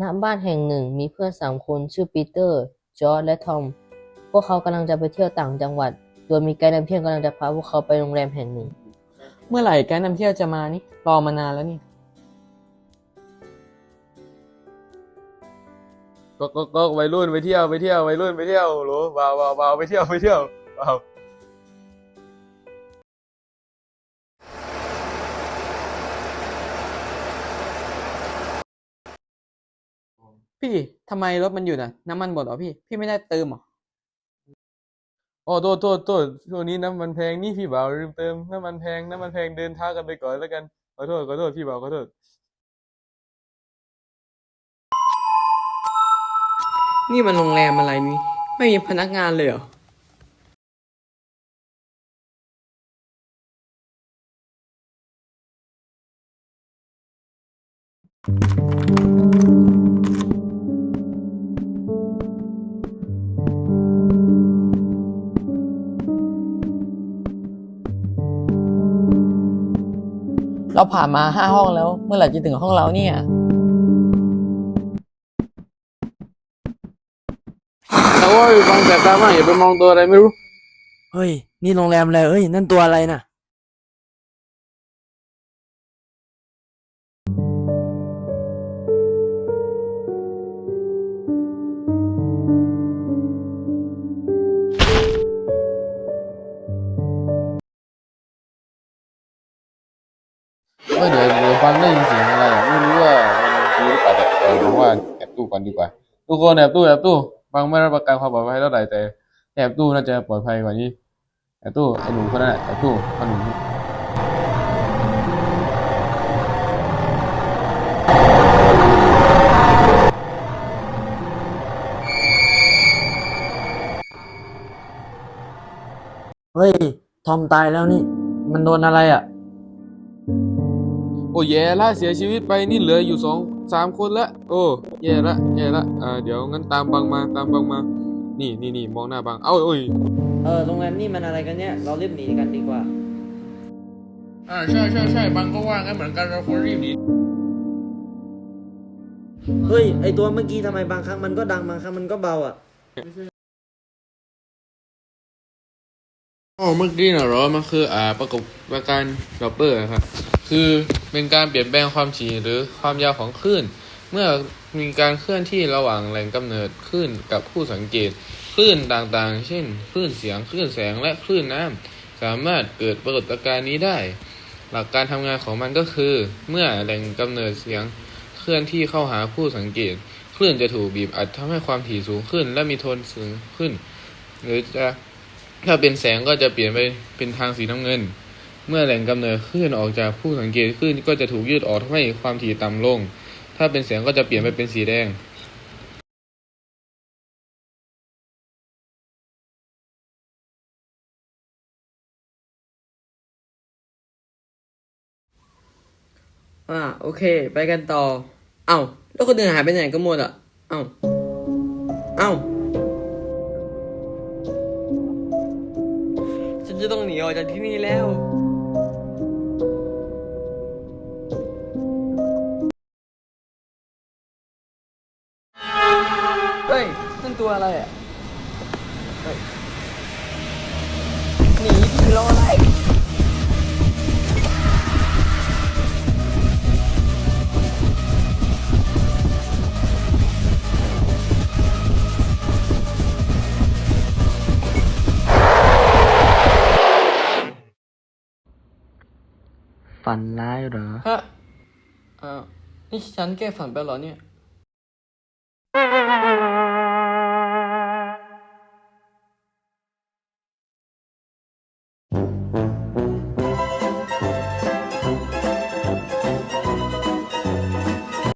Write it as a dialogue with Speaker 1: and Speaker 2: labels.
Speaker 1: ณบ้านแห่งหนึ่งมีเพื่อนสามคนชื่อปีเตอร์ จอร์จและทอม พวกเขากำลังจะไปเที่ยวต่างจังหวัด โดยมีไกด์นำเที่ยวกำลังจะพาพวกเขาไปโรงแรมแห่งหนึ่ง
Speaker 2: เมื่อไหร่ไกด์นำเที่ยวจะมานี่รอมานานแล้วนี่
Speaker 3: ก็ก็ก็วัยรุ่นไปเที่ยวไปเที่ยววัยรุ่นไปเที่ยวโหลว้าวว้าวว้าวไปเที่ยวไปเที่ยวว้าว
Speaker 2: พี่ทำไมรถมันหยุดอะ น้ำมันหมดเหรอพี่ พี่ไม่ได้เติมเหรอ
Speaker 3: อ๋อโทษโทษโทษช่วงนี้น้ำมันแพงนี่พี่บ่าวลืมเติมน้ำมันแพงน้ำมันแพงเดินทางกันไปก่อนแล้วกันขอโทษขอโทษพี่บ่าวขอโทษ
Speaker 2: นี่มันโรงแรมอะไรนี่ไม่มีพนักงานเลยเหรอ เราผ่านมาห้าห้องแล้ว เมื่อไหร่จะถึงห้องเราเนี่ย
Speaker 3: โอ้ยฟังแสบตามากอย่าไปมองตัวอะไรไม่รู้
Speaker 4: เฮ้ย นี่โรงแรมอะไรเอ้ย นั่นตัวอะไรน่ะ
Speaker 3: เมื่อเดี๋ยวเดี๋ยวฟังได้ยินเสียงอะไรอะไม่รู้ว่ามันคือหรือเปล่าแต่เออผมว่าแอบตู้ก่อนดีกว่าทุกคนแอบตู้แอบตู้ฟังไม่รับประกันความปลอดภัยเท่าไหร่แต่แอบตู้น่าจะปลอดภัยกว่านี้แอบตู้ไอ้หนุ่มคนนั้นแอบตู้ไอ้หนุ่ม
Speaker 4: เฮ้ย ทอมตายแล้วนี่ มันโดนอะไรอะ
Speaker 3: โอ้แย่ละเสียชีวิตไปนี่เหลืออยู่สองสามคนละ โอ้แย่ละแย่ละอ่าเดี๋ยวงั้นตามบังมาตามบังมา นี่นี่นี่มองหน้าบัง เอ้าโอ้ย
Speaker 4: เออโรงแรมนี่มันอะไรกันเนี่ยเรารีบหนีกันดีกว่า
Speaker 3: อ่าใช่ใช่ใช่บังก็ว่างั้นเหมือนกันเราควรรีบหนี
Speaker 4: เฮ้ยไอตัวเมื่อกี้ทำไมบางครั้งมันก็ดังบางครั้งมันก็เบาอะ
Speaker 3: อ๋อเมื่อกี้น่ะเหรอมันคืออ่าประกบประการดอปเปอร์ครับคือ เป็นการเปลี่ยนแปลงความถี่หรือความยาวของคลื่น เมื่อมีการเคลื่อนที่ระหว่างแหล่งกำเนิดคลื่นกับผู้สังเกตคลื่นต่างๆ เช่นคลื่นเสียงคลื่นแสงและคลื่นน้ำสามารถเกิดปรากฏการณ์นี้ได้ หลักการทำงานของมันก็คือ เมื่อแหล่งกำเนิดเสียงเคลื่อนที่เข้าหาผู้สังเกตคลื่นจะถูกบีบอัดทำให้ความถี่สูงขึ้น และมีโทนสูงขึ้น หรือจะถ้าเป็นแสงก็จะเปลี่ยนไปเป็นทางสีน้ำเงิน เมื่อแหล่งกำเนิดคลื่นออกจากผู้สังเกตคลื่นก็จะถูกยืดออกทำให้ความถี่ต่ำลง ถ้าเป็นแสงก็จะเปลี่ยนไปเป็นสีแดง
Speaker 2: อ่าโอเค ไปกันต่อ เอ้าแล้วคนอื่นหายไปไหนกันหมดอะ เอ้า เอ้า ฉันจะต้องหนีออกจากที่นี่แล้ว ตัวอะไรอะเฮ้ยหนีผีรออะไร
Speaker 4: ฝันร้ายเหรอ
Speaker 2: ฮะเอ่อนี่ฉันแก้ฝันไปเหรอเนี่ย